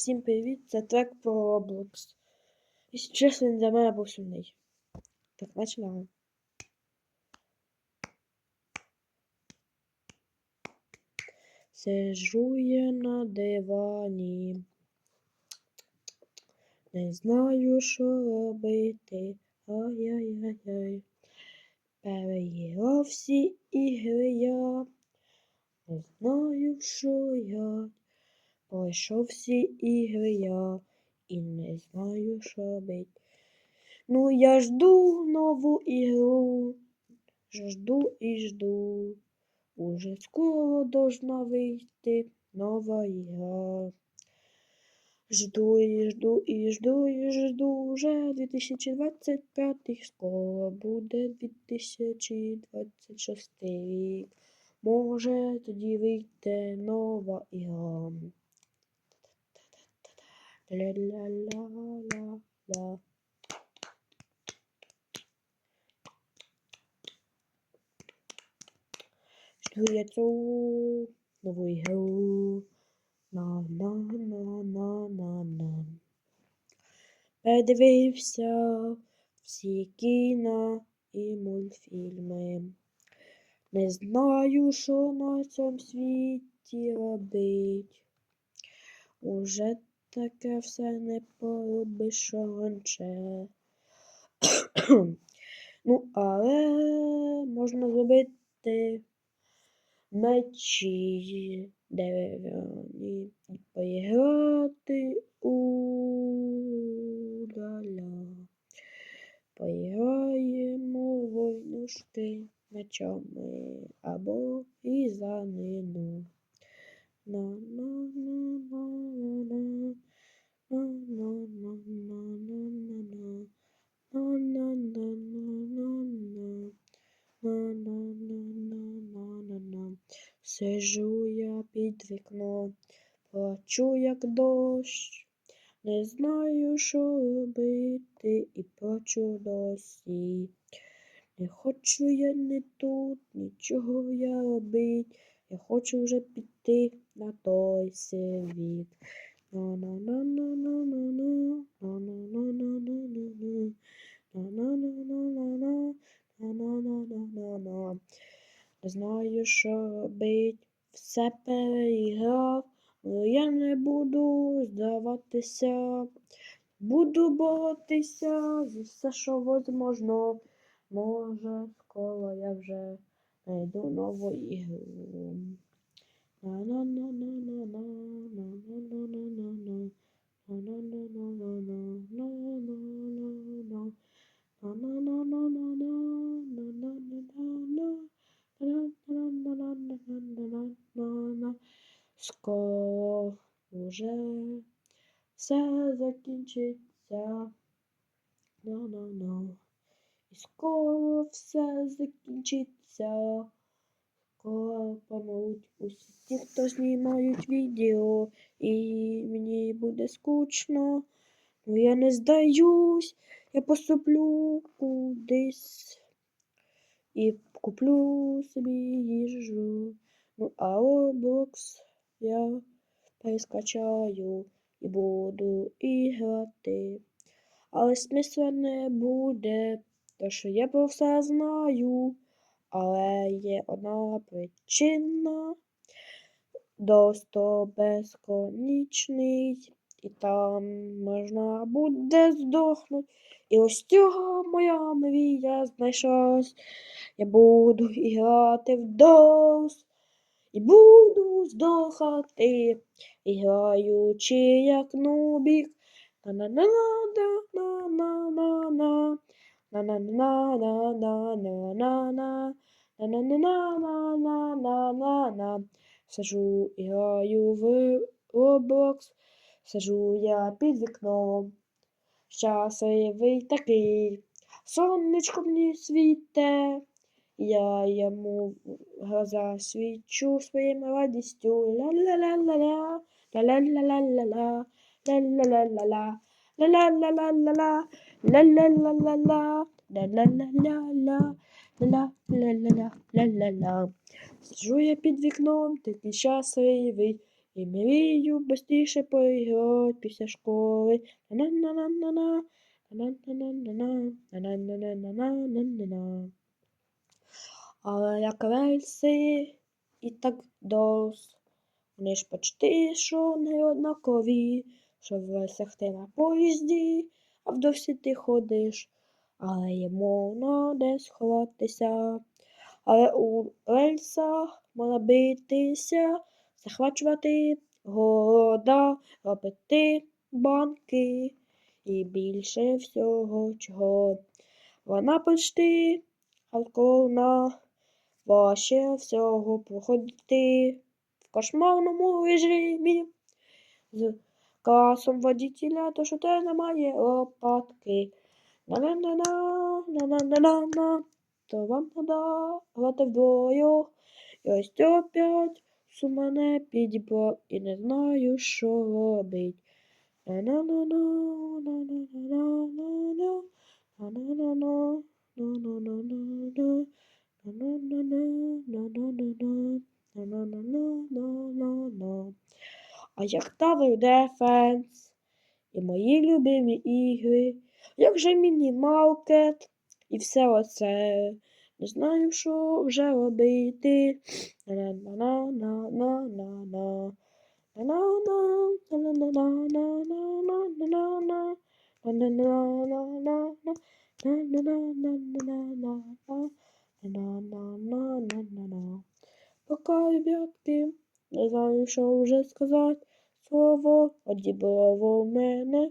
Всім привіт! Це трек про Roblox. Якщо чесно, він для мене був сумний. Так, починаємо. Сижу я на дивані. Не знаю, що робити. Ай-яй-яй-яй. Переїла всі ігри я. Не знаю, що я. Пройшов всі ігри я і не знаю, що робить. Ну, я жду нову ігру. Жду і жду. Уже скоро должна вийти нова ігра. Жду і жду і жду і жду уже 2025 скоро буде 2026 рік. Може тоді вийде нова ігра. Ля-ля-ля-ля-ля. Жду я цю нову ігру. На-на-на-на-на-на. Передивився всі кіно і мультфільми. Не знаю, що на цьому світі робить. Уже таке все не поробиш що раніше. ну, але можна зробити мечі дерев'яні і поіграти у ля-ля. Поіграємо войнушки мечами або різанину. На-на-на-на-на-на. Сижу я під вікном, плачу, як дощ. Не знаю, що робити, і плачу досі. Не хочу я не тут, нічого я робить. Я хочу вже піти на той світ. Не знаю, що робить, все переіграв, але я не буду здаватися. Буду боротися за все, що возможно. Може, скоро я вже знайду нову ігру. Скоро уже все закінчиться. На-на-на. І скоро все закінчиться. Скоро помруть усі ті, хто знімають відео, і мені буде скучно. Ну я не здаюсь, я поступлю кудись і куплю собі їжу. Ну, а Roblox я перескачаю і буду іграти. Але смисла не буде, то що я про все знаю. Але є одна причина. Доступ безконічний, і там можна буде здохнути. І ось цього моя мрія знайшлась. Я буду грати в DOS і буду здохати, граючи як нубік. На-на-на-на-на-на-на-на. На-на-на-на-на-на-на-на. На-на-на-на-на-на-на-на. Сажу граю в Roblox. Сажу я під вікном. Щасливий такий. Сонечко мені світе. Я йому глаза свічу своїм радістю. Ля-ля-ля-ля-ля. Ля-ля-ля-ля-ля-ля. Ля-ля-ля-ля-ля. Ля-ля-ля-ля-ля-ля. Ля-ля-ля-ля-ля. Ля-ля-ля-ля-ля. Ля-ля-ля-ля-ля. Ля-ля-ля. Сиджу я під вікном, такий щасливий. І мрію бистріше поіграть після школи. На-на-на-на-на, на-на-на-на-на, на-на-на-на-на-на-на. Але як рельси і так дос. Вони ж почти що не однакові, що в рельсах ти на поїзді, а в досі ти ходиш, але є можна де сховатися. Але у рельсах можна битися, захвачувати города, робити банки і більше всього чого. Вона почти хардкорна, важче всього проходити в кошмарному режимі. З класом водителя, то що те немає лопатки. На-на-на-на, на-на-на-на-на, то вам грати вдвою. І ось опять сумане підібрав і не знаю, що робить. На-на-на-на, на-на-на-на-на-на, на-на-на-на, на-на-на-на-на, на-на-на-на, на-на-на-на, на-на-на-на-на. А як Tower Defense і мої любимі ігри, як же міні-маркет і все оце. Не знаю, що вже робити. На-на-на-на-на-на. Пока, ребятки, не знаю, що вже сказати. Слово одібрало в мене.